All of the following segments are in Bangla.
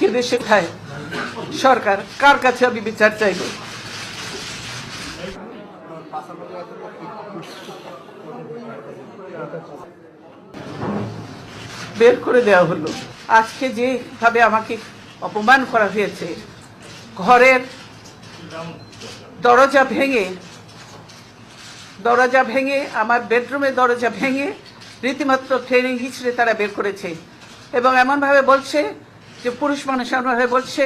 আমাকে দেশে খায়। সরকার, কার কাছে আমি বিচার চাইব? বের করে দেওয়া হলো। আজকে যেভাবে আমাকে অপমান করা হয়েছে, ঘরের দরজা ভেঙে দরজা ভেঙে, আমার বেডরুমের দরজা ভেঙে রীতিমাত্র ট্রেনিং হিচড়ে তারা বের করেছে এবং এমনভাবে বলছে যে পুরুষ মানুষ এমনভাবে বলছে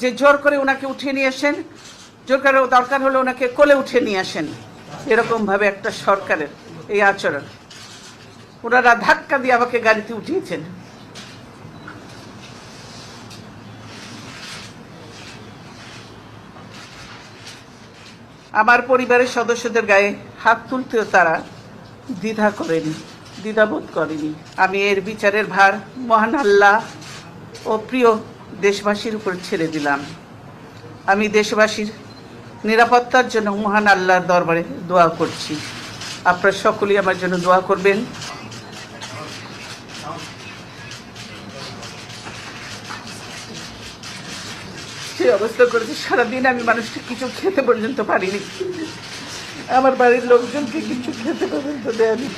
যে জোর করে ওনাকে উঠিয়ে নিয়ে আসেন। জোর করে দরকার হলে ওনাকে কোলে উঠিয়ে নিয়ে আসেন। এরকমভাবে একটা সরকারের এই আচরণ। ওনারা ধাক্কা দিয়ে আমাকে গাড়িতে উঠিয়েছেন। আমার পরিবারের সদস্যদের গায়ে হাত তুলতেও তারা দ্বিধা করেনি, দ্বিধাবোধ করেনি। আমি এর বিচারের ভার মহান আল্লাহ ও প্রিয় দেশবাসীর উপর ছেড়ে দিলাম। আমি দেশবাসীর নিরাপত্তার জন্য মহান আল্লাহর দরবারে দোয়া করছি। আপনারা সকলেই আমার জন্য দোয়া করবেন। সেই অবস্থা করেছে, সারাদিন আমি মানুষকে কিছু খেতে পর্যন্ত পারিনি। আমার বাড়ির লোকজনকে কিছু খেতে পর্যন্ত দেয়নি।